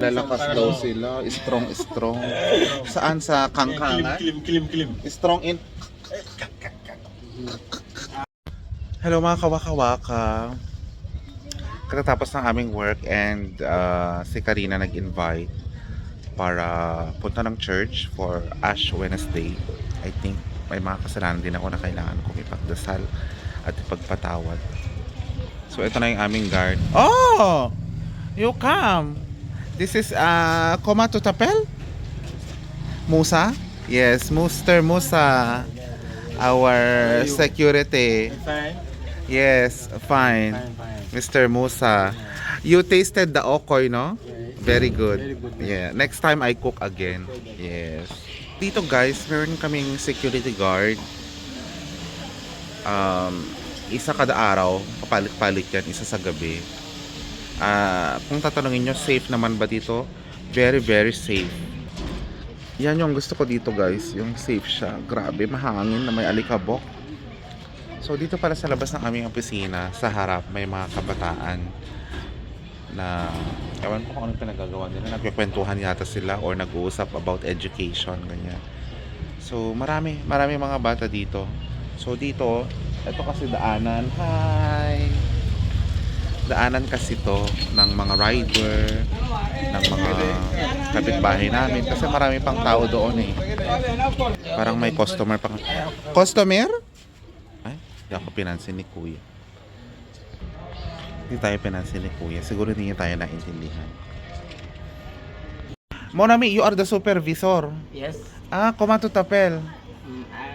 Lalakas daw sila. Strong, strong. Saan? Sa kangkangan? Kilim, kilim, kilim. Strong in... Hello mga kawaka-waka. Katatapos ng aming work and uh, si Karina nag-invite para punta ng church for Ash Wednesday. I think may mga kasalanan din ako na kailangan kong ipagdasal at ipagpatawad. So ito na yung aming guard. Oh! You come! This is uh, Koma to Tapel? Musa? Yes, Mr. Musa. Our security. Fine. Yes, fine. Fine, fine. Mr. Musa. You tasted the okoy, no? Very good. Very good. Yeah, next time I cook again. Yes. Dito guys, meron kaming security guard. Um, isa kada araw, papalit-palit yan, isa sa gabi. Ah, kung tatanungin nyo, safe naman ba dito? Very, very safe. Yan yung gusto ko dito guys, yung safe siya. Grabe, mahangin na may alikabok. So dito pala sa labas ng aming opisina, sa harap may mga kabataan na ewan ko kung anong pinagagawa nila. Nagkikwentuhan yata sila or nag-uusap about education, ganyan. So marami, marami mga bata dito. So dito, ito kasi daanan. Hi! Daanan kasi to ng mga rider, ng mga kapitbahay namin. Kasi marami pang tao doon eh. Parang may customer pa. Customer? Ay, hindi ako pinansin ni Kuya. Hindi tayo pinansin ni Kuya. Siguro hindi niya tayo naintindihan. Monami, you are the supervisor. Yes. Ah, Komato Tapel. Mm, I,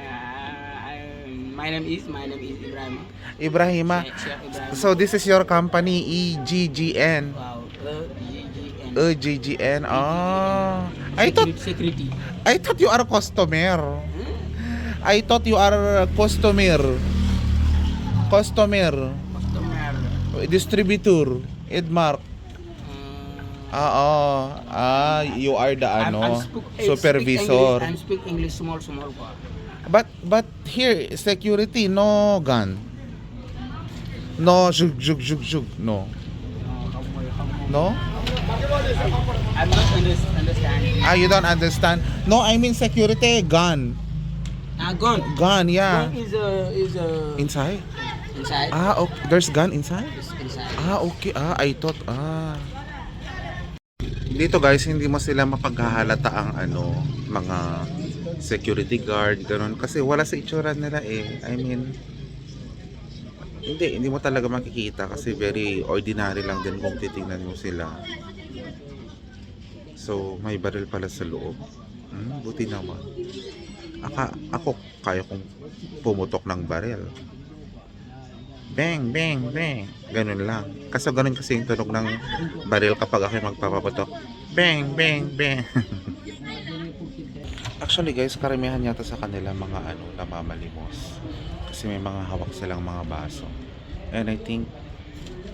my name is my name is Ibrahim. Ibrahima. Sheikh, Sheikh Ibrahim. So this is your company, E EGGN. wow. Uh, GGN. EGGN. Oh. I thought security. I thought you are a customer. Hmm? I thought you are a customer. Customer. Customer. Distributor. Edmark. Um, Ah, oh. Ah, you are the I'm- ano, I'm speak- I supervisor. Speak English, I'm speak English small small pa. But but here security no gun. No jug jug jug jug no. No? I'm not under- understand. Ah, you don't understand. No, I mean security gun. Ah, gun. Gun, yeah. Gun is a is a Inside? inside. Ah, okay. There's gun inside? Is inside. Ah, okay. Ah, I thought, ah. Dito guys, hindi mo sila mapaghahalata ang ano, mga security guard, ganun. Kasi wala sa itsura nila eh. I mean, hindi, hindi mo talaga makikita kasi very ordinary lang din kung titingnan mo sila. So, may baril pala sa loob. Hmm, buti naman. Aka, ako, kaya kong pumutok ng baril. Bang, bang, bang. Ganun lang. Kaso ganun kasi yung tunog ng baril kapag ako magpapaputok. Bang, bang, bang. Actually guys, karamihan yata sa kanila mga ano, namamalimos. Kasi may mga hawak silang mga baso. And I think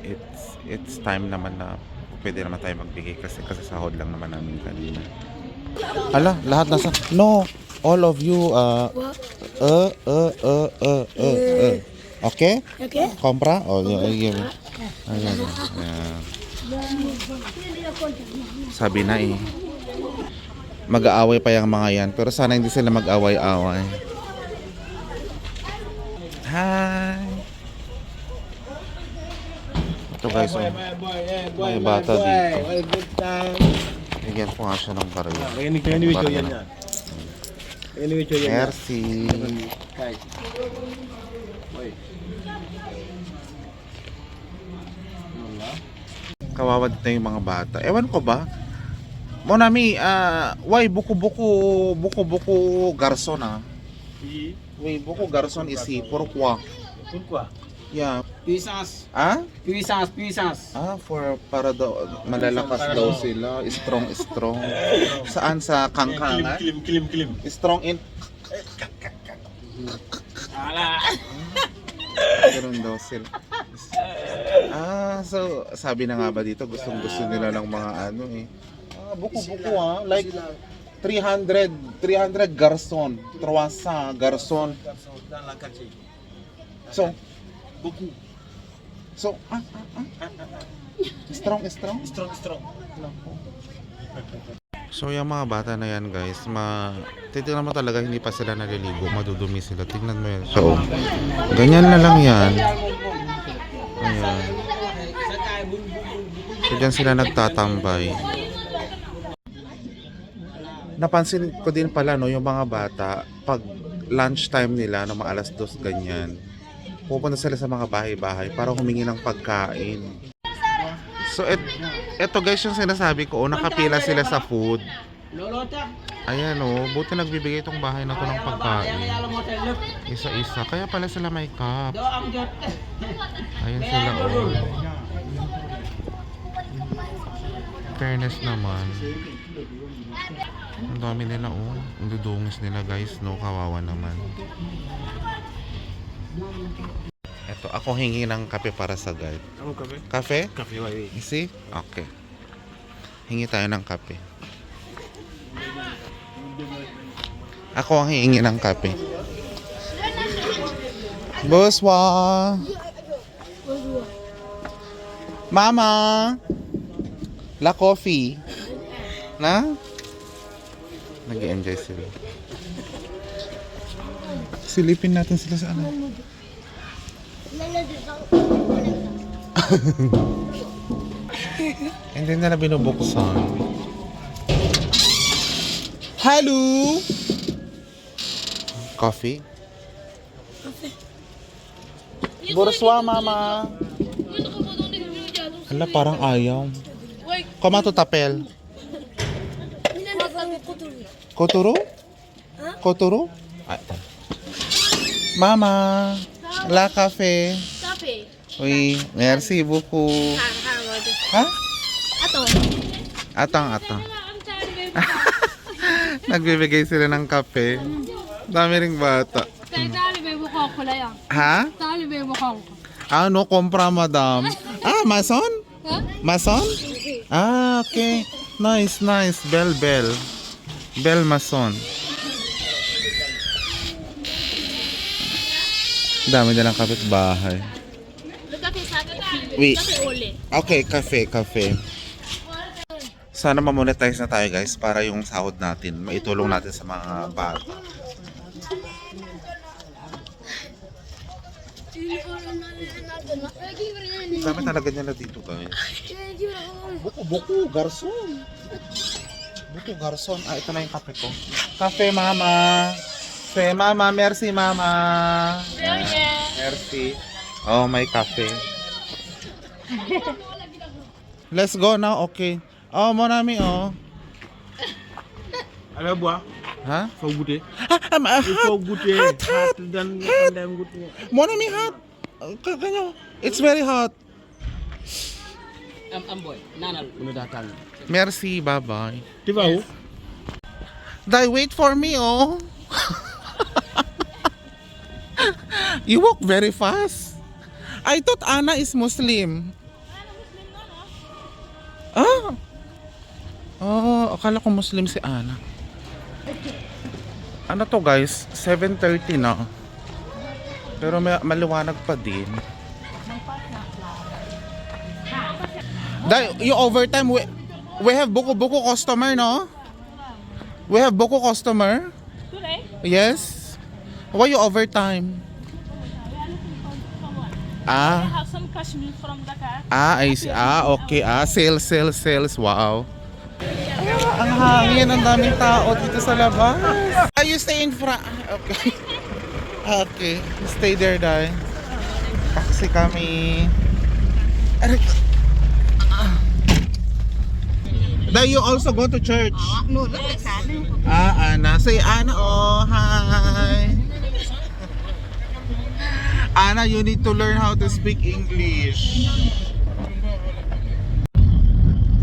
it's it's time naman na pwede naman tayo magbigay kasi kasi sahod lang naman namin kanina. Ala, lahat nasa No, all of you uh uh uh uh uh uh, uh. Okay? Okay. Kompra? Oh, yeah, yeah. Ayan. Ayan. Sabi na eh. Mag-aaway pa yung mga yan. Pero sana hindi sila mag-away-away. Hi! Ito guys, oh. May bata dito. Bigyan ko nga siya ng baril. Makinig kayo ni Wicho yan yan. Wicho yan. Merci. Oy. Kawawa dito yung mga bata. Ewan ko ba? Monami, ah, why buko-buko, buko-buko garson ah? Si Wait, buko garson is he? Pourquoi? Pourquoi? Yeah. Puissance. Ah? Puissance, puissance. Ah, for para daw malalakas daw sila, strong strong. Saan sa Kilim, kangkangan? kilim, kilim, kilim. Strong in Ala. Ganun daw sila. Ah, so sabi na nga ba dito gustong gusto nila ng mga ano eh. Buko-buko ah. Like 300, 300 garson, 300 garson. Dans la quartier. So, Beaucoup. so, ah, ah, ah. Strong, strong. Strong, strong. So yung mga bata na yan guys, ma titignan mo talaga hindi pa sila naliligo, madudumi sila. Tingnan mo yan. So, ganyan na lang yan. Ayan. So dyan sila nagtatambay. Napansin ko din pala no, yung mga bata, pag lunchtime nila, no, mga alas dos ganyan, pupunta sila sa mga bahay-bahay para humingi ng pagkain. So, et, eto guys yung sinasabi ko, oh, nakapila sila sa food. Ayan oh, buti nagbibigay itong bahay na to ng pagkain. Isa-isa. Kaya pala sila may cup. Ayan sila oh. Fairness naman. Ang dami nila oh. Ang dudungis nila guys no. Kawawa naman. Eto, ako hingi ng kape para sa guide. Kamu kafe? Kafe? Kafe, wai. Isi? Okay. Hingi tayo ng kape. Ako ang hihingi ng kape. Bonsoir. Mama. La coffee. Na? Nag enjoy sila. Silipin natin sila sa ano. Hindi nila binubuksan. Hello! Coffee? Bonsoir, mama. Hala, parang ayaw. Kama to tapel. Kotoro? Kotoro? Ah, ito. Mama, la café. Kape. Oui, merci beaucoup. Kan, kan, waduh. Ha? Atau? Atang, atang. Nagbibigay sila ng kape. Dami ring bata. Kaya tali, ko lang yan. Ha? Tali, babe, mukhang ko. Ano, kompra, madam? Ah, mason? Ha? Mason? Ah, okay. Nice, nice. Bell, bell. Bell mason. Dami nilang kapitbahay. Kape sa akin. Wait. Kape uli. Okay, cafe, cafe. Sana mamonetize na tayo guys para yung sahod natin, maitulong natin sa mga bata. Dami talaga nila dito guys. Buko, buko, garson. Buko, garson. Ah, ito na yung kape ko. Kape, mama. Kape, mama. Merci, mama. Merci. Oh, may kape. Let's go now, okay. Oh, mon ami, oh. Ada buah? Ha? Faut goûter. Ah, um, ah, Il faut goûter. hot, hot. dan goûter. Mon ami, hot. Kanyo. It's very hot. Am amboy. Nanal. Boleh datang. Merci, bye-bye. Tu vas où? Dai, wait for me, oh. you walk very fast. I thought Anna is Muslim. Ah. Oh, akala ko Muslim si Anna. Ano to guys? 7.30 na. Pero may, maliwanag pa din. Dai, yung overtime, we, we have buko-buko customer, no? We have buko customer. Today? Yes. Why you overtime? Ah, have some cashmere from Dakar. ah, I see. Ah, okay. Ah, sales, sales, sales. Wow. Ah, ang hangin. Ang daming tao dito sa labas. Ah, you stay in front. Okay. Okay. Stay there, Dai. Taxi kami. Aray ko. Ah. Dai, you also go to church? No, look at that. Ah, Ana. Say Ana, oh, hi. Ana, you need to learn how to speak English.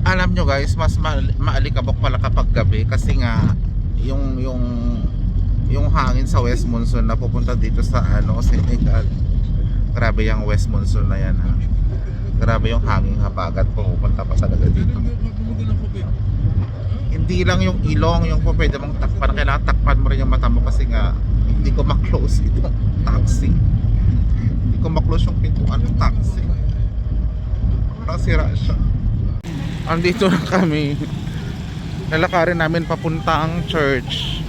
Alam nyo guys, mas ma- maalikabok pala kapag gabi kasi nga yung yung yung hangin sa West Monsoon na pupunta dito sa ano Senegal. Grabe yung West Monsoon na yan ha. Grabe yung hangin habagat pupunta pa talaga dito. hindi lang yung ilong yung po pwede mong takpan kailangan takpan mo rin yung mata mo kasi nga hindi ko maklose itong taxi hindi ko maklose yung pintuan ng taxi parang sira siya. Andito na kami. Lalakarin namin papunta ang church.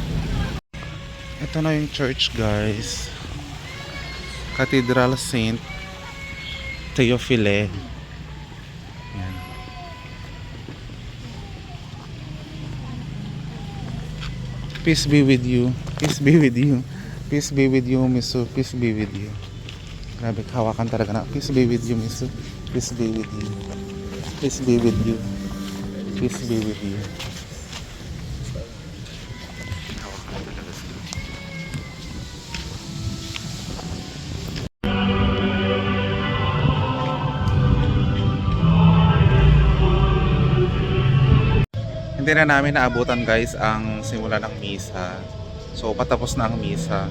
Ito na yung church, guys. Cathedral Saint Theophile. Yan. Peace be with you. Peace be with you. Peace be with you, Miso. Peace be with you. Grabe, hawakan talaga na. Peace be with you, Miso. Peace be with you. Peace be with you. Peace be with you. Hindi na namin naabutan guys ang simula ng misa. So patapos na ang misa.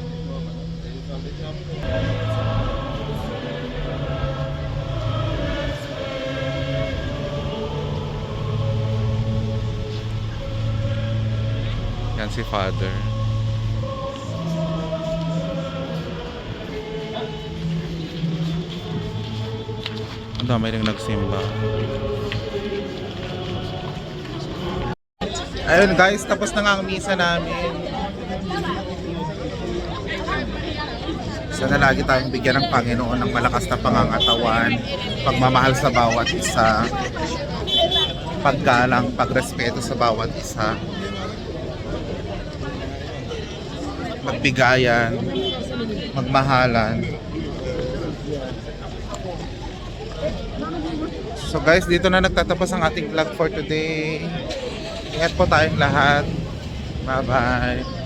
Yan si Father. Ang dami rin nagsimba. Ayun guys, tapos na nga ang misa namin. Sana lagi tayong bigyan ng Panginoon ng malakas na pangangatawan, pagmamahal sa bawat isa, paggalang, pagrespeto sa bawat isa, magbigayan, magmahalan. So guys, dito na nagtatapos ang ating vlog for today. Ingat po tayong lahat. Bye-bye.